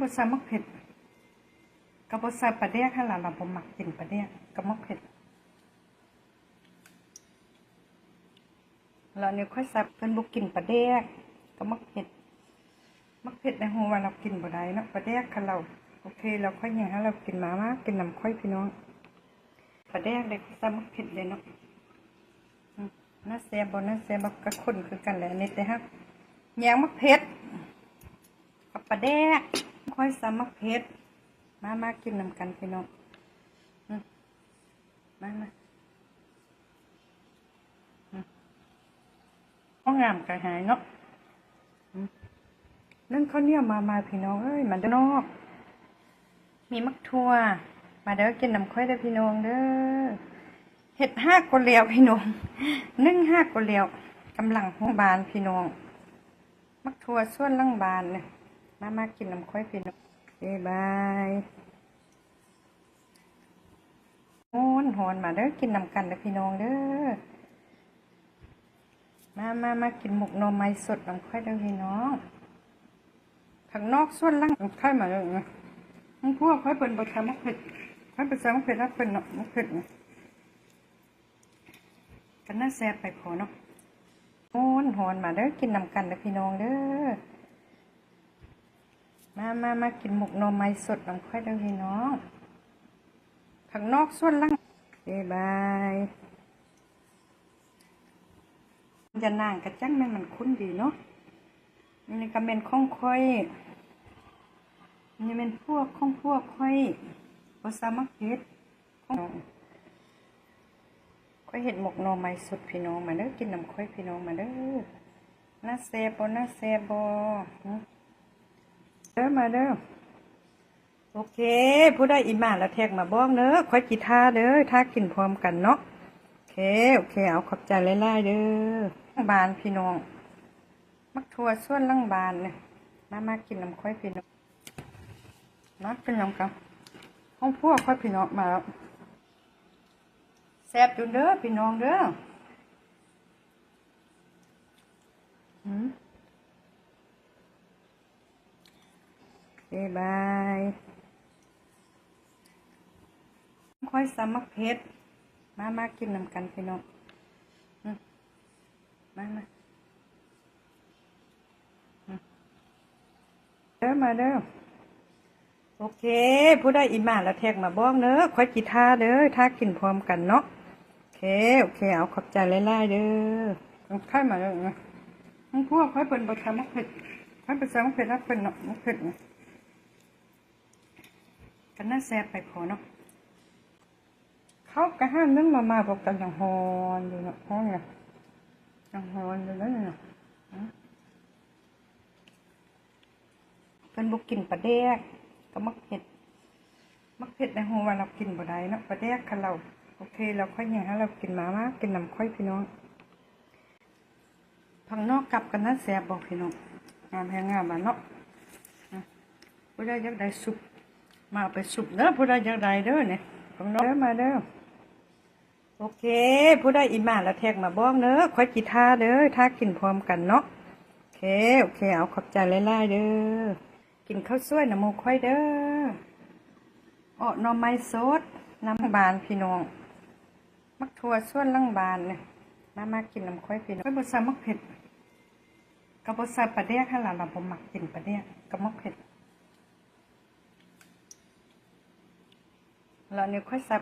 บ่ใส่มักเผ็ดก็บ่ใส่ปลาแดกให้ล่ะเราบ่มักกินปลาแดกกับมักเผ็ดแล้วนี่ค่อยใส่เพิ่นบ่กินปลาแดกกับมักเผ็ดมักเผ็ดในหัวเรากินบ่ได้เนาะปลาแดกค่ะเราโอเค เราค่อยยังให้เรากินมามากินน้ำค่อยพี่น้องปลาแดกเลยใส่มักเผ็ดเลยเนาะน่าแซ่บบ่น่าแซ่บบ่ก็คนคือกันแหละนนี่แต่ฮักแยงมักเผ็ดกับปลาแดก ค่อยสามักเพชรมามากินนำกันพี่น้องมามาอืมห้องามกระหายเนาะเรื่องข้าวเหนียวมามาพี่น้องเอ้ยมันด้อนอก มีมักทั่ว มาเด้อกินน้ำค่อยเด้พี่น้องเด้อเห็ดห้ากว่าเหลียวพี่น้องนึ่งห้ากว่าเหลียวกำลังหัวบานพี่น้อง มักทั่วส่วนล่างบานเนี่ย มามากินน้ำค่อยพี่น้องเอ้ยบายโอนหอนมาเด้อกินน้ำกันเด้อพี่น้องเด้อมามามากินหมกน่อไม้สดน้ำค่อยเด้อพี่น้องข้างนอกส่วนล่างน้ำค่อยมาเลยนะมึงพวกค่อยเป็นบะทมักเผ็ดค่อยเป็นแซมักเผ็ดแล้วเป็นเนาะมักเผ็ดนะกันน่าแซ่บไปพอเนาะโอนหอนมาเด้อกินน้ำกันเด้อพี่น้องเด้อ มามามากินหมกหน่อไม้สดน้ำค่อยด้อพี่น้องข้างนอกส่วนล่างเอ้ยบายจะนางกระจังแม่นมันคุ้นดีเนาะนี่ก็เป็นข้องค่อยนี่เป็นพวกข้องพวกค่อยภาษามักเฮ็ดข้องค่อยเห็ดหมกหน่อไม้สดพี่น้องมาเด้อกินน้ำค่อยพี่น้องมาเด้อน่าแซ่บบ่น่าแซ่บบ่ ด้อมาเด้อโอเค ผู้ได้อีมาแล้วแท็กมาบ้อกเนอค่อยกีท่าเด้อท่ากินพร้อมกันเนาะโอเคโอเค เอาขอบใจไล่ๆเด้อบานพี่น้อง มักทัวส่วนล่างบานเนี่ยมามากินน้ำค่อยพี่น้องมาเป็นน้ำกันห้องพวกค่อยพี่น้องมาแล้วแซ่บจุนเด้อพี่น้องเด้ออืม เอ้ยบายค่อยสมักเพชรมามากินนำกันพี่น้องมามาเด้อมาเด้อโอเค ผู้ได้อีมาแล้วแท็กมาบ้อกเนอะค่อยกีท่าเด้อท่ากินพร้อมกันเนาะโอเค โอเค เอาขอบใจไล่ๆเด้อต้องค่อยมาเด้อนะพวกค่อยเป็นบะทมักเผ็ดค่อยเป็นแซมักเผ็ดแล้วเป็นเนาะมักเผ็ดนะ กันน่าแซ่บไปพอเนาะเขากระห้ามนึ่งมามาบอกกันยังฮอนอยู่เนาะฮอนไงยังฮอนอยู่นั่นเนาะเป็นบุกกินปลาแดกก็มักเผ็ด มักเผ็ดในหัวว่าเรากินบ่ได้เนาะปลาแดกค่ะเราโอเคเราค่อยยังให้เรากินมามากินน้ำค่อยพี่น้องพังนอกกลับกันน่าแซ่บบอกพี่น้องงามแพงงามมาเนาะอะผู้ใดอยากได้ซุป มาไปสุบเด้อผู้ใดอยากได้เด้อเนี่ยของน้องเด้อมาเด้อโอเค ผู้ใดอีมาแล้วแท็กมาบ้อกเด้อค่อยกีท่าเด้อท่ากินพร้อมกันเนาะโอเคโอเค เอาขอบใจไล่ๆเด้อกินข้าวสวยน้ำมูกค่อยเด้อออหน่อไม้สดน้ำบานพี่น้อง มักทัวส่วนล่างบานเนี่ยมามากินน้ำค่อยพี่น้องค่อยบดใส่มักเผ็ดกับบดใส่ปลาแดกให้หลานเราบ่มักกินปลาแดกกับมักเผ็ด แล้วนี่ค่อยสับ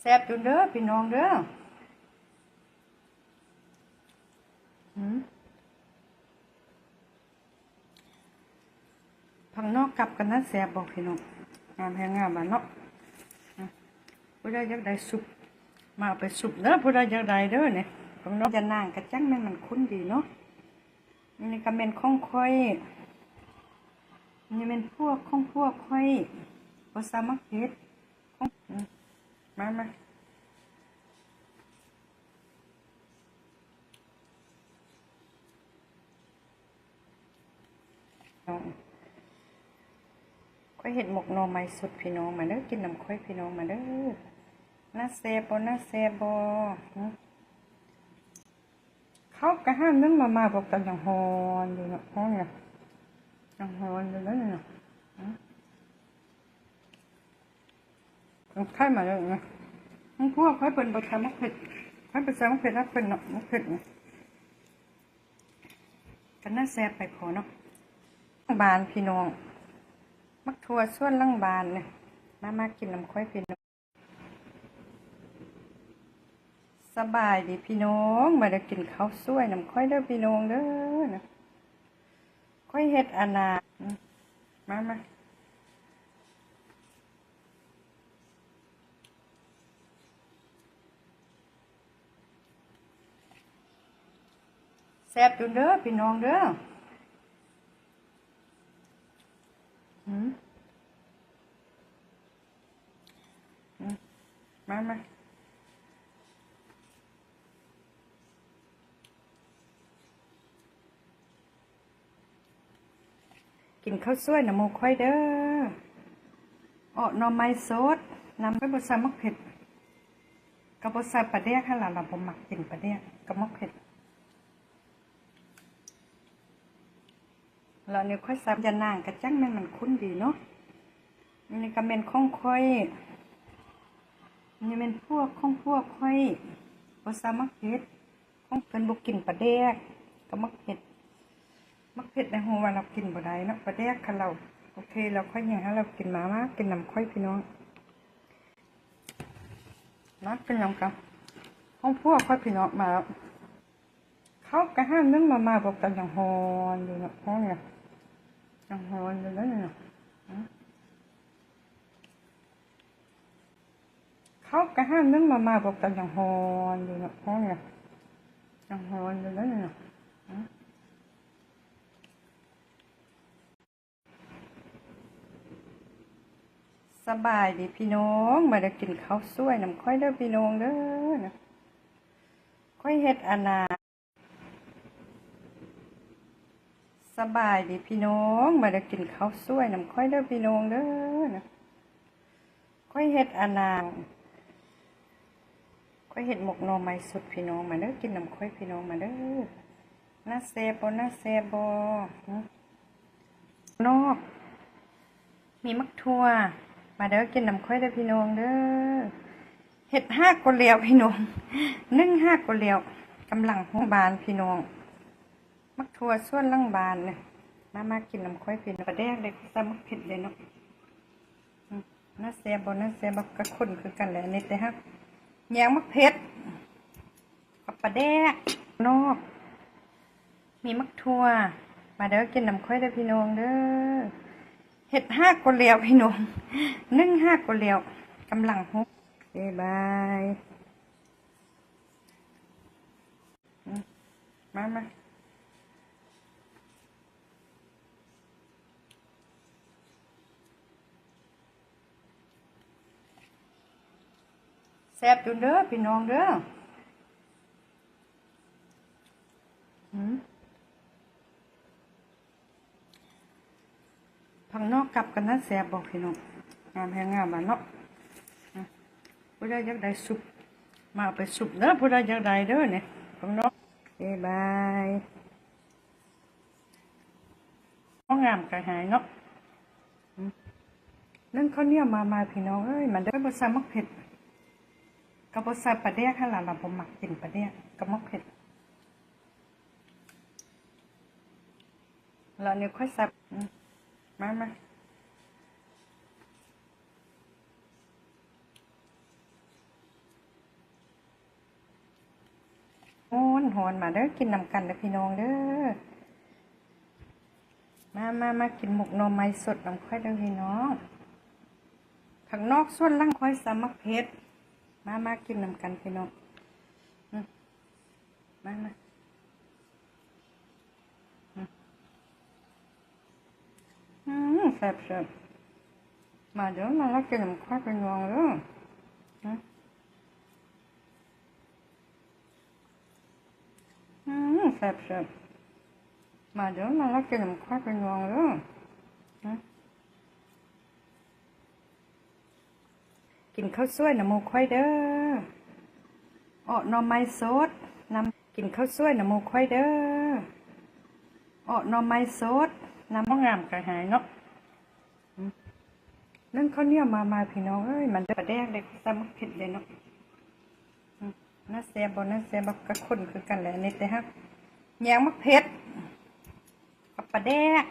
แซ่บจนเด้อพี่น้องเด้อหืมพังนอกกลับกันนะแซ่บบอกพี่น้องงามแพงงามมาเนาะผู้ใดอยากได้สุปมาเอาไปสุปเด้อผู้ใดอยากได้เด้อเนี่ยพังนอกจะนางกระจังแม่มันคุ้นดีเนาะอันนี่ก็เป็นข้องค่อยอันนี่เป็นพวกข้องพวกค่อย ภาษามักเฮ็ดมามาค่อยเห็ดหมกหน่อไม้สุดพี่น้องมาเด้อกินน้ำค่อยพี่น้องมาเด้อน่าแซ่บบน่าแซ่บบเขากระห้ามนึ่งมามาบอกกันยังฮอนอยู่เนาะฮอนไงยังฮอนอยู่นั่นเนาะ มัน ไข่มาแล้วนะมันพวกค่อยเป็นประชามักเผ็ดค่อยประชามักเผ็ดนักเป็นเนาะมักเผ็ดนะกันน่าแซ่บไปขอเนาะลังบานพี่น้อง มักทัวส่วนลังบานเนี่ยมามากินน้ำค่อยพี่น้องสบายดีพี่น้องมาได้กินข้าวสวยน้ำค่อยเด้อพี่น้องเด้อนะค่อยเฮ็ดอนามามา ซ่บอยู่เด้อพี่น้องเด้ออืมมามากินข้าวสวยน้ำหมูค่อยเด้อออหน่อไม้สดน้ำก็บใส่มักเผ็ดกับบใส่ปลาเดียกให้หลานเราบ่มักกินปลาเดียกกับมักเผ็ด แล้วเนี่ยค่อยสับยานางกระจังแม่นมันคุ้นดีเนาะนี่ก็เป็นข้องค่อยนี่เป็นพวกข้องพวกค่อยบ่ใส่มักเผ็ดข้องเพิ่นบ่กินปลาเดียกกับมักเผ็ดมักเผ็ดในหัวว่าเรากินบ่ได้เนาะประเดกคันเราโอเคเราค่อยยังให้เรากินมามากินน้ำค่อยพี่น้องมากินน้ำกันห้องพวกค่อยพี่น้องมาแล้วเขากระห้ามนึ่งมามาบอกกันอย่างฮอนอยู่เนาะห้องเนี่ย ย่างฮอนอยู่นั่นเนาะอืมเขากระห้ามนึงมามาบอกกันย่างฮอนอยู่นะห้องเนี่ยอย่างฮอนอยู่นั่นเนาะอืมสบายดีพี่น้องมาได้กินข้าวสวยน้ำค่อยเด้อพี่น้องเด้อนะค่อยเฮ็ดอานา สบายดีพี่น้อง มาได้กินข้าวสวยน้ำค่อยเด้อพี่น้องเด้อนะค่อยเฮ็ดอานางค่อยเฮ็ดหมกนอไม้สุดพี่น้องมาเด้อกินน้ำค่อยพี่น้องมาเด้อน่าแซ่บน่าแซ่บนอกมีมักทั่ว มาเด้อกินน้ำค่อยเด้อพี่น้องเด้อเห็ดห้ากกเหลียวพี่น้องนึ่งห้ากกเหลียวกำลังห้องบานพี่น้อง มักทัวส่วนลังบานเนี่ยมามากินน้ำค่อยพี่น้องประแดกเลยตำมักเผ็ดเลยเนาะน่าเสียบน่าเสียบกระคนคือกันแหละนี่แต่ฮะแยงมักเผ็ดกับปลาแดกนอกมีมักทัวมาเด้อกินน้ำค่อยเด้อพี่น้องเด้อเห็ดห้ากกเหลียวพี่นุ่มนึ่งห้ากกเหลียวกำลังฮุบเอ้บายมามา แซ่บอยู่เด้อพี่น้องเด้ออืมพังนอกกลับกันนะแสบบอกพี่น้องงามแพงงามบ้านเนาะผู้ใดอยากได้สุปมาไปสุปเด้อผู้ใดอยากได้เด้อเนี่ยพังนอกเอ้บายน้องามกระหายเนาะนั่นเขาวเนี่ยมามาพี่น้องเอ้ยมันได้บะซามักเผ็ด กับบะซาปลาเดียกให้หลานเราผมหมักกินปลาเดียกับมักเผ็ดแล้วเนี่ยค่อยสับมามาโอนหอนมาเด้อกินนำกันเด้อพี่น้องเด้อมามามากินหมกน่อไม้สดน้ำค่อยเด้อพี่น้องข้างนอกส่วนล่างค่อยสามักเพชร มามากินนำกันพี่น้องมามาอืมแซ่บแซ่บมาเดี๋ยวมาล้วกินน้ำข้าวเป็นวงแล้ออืมแซ่บแซ่บมาเดี๋ยวมาล้วกินน้ำข้าวเป็นวงแล้อ กินข้าวสวยน้ำมูค่อยเด้ออ๋อหน่อไม้สดน้ำกินข้าวสวยน้ำมูค่อยเด้ออ๋อหน่อไม้สดน้ำมะงามกระหายเนาะนนึ่งข้าวเหนียวมามาพี่น้องเอ้ยมันได้ประแดกเด็กซ้ำเผ็ดเลยเนาะน่าแซ่บบ่น่าแซ่บบ่กระคนคือกันแหละนี่แต่ฮะแยงมักเผ็ดกับปลาแดก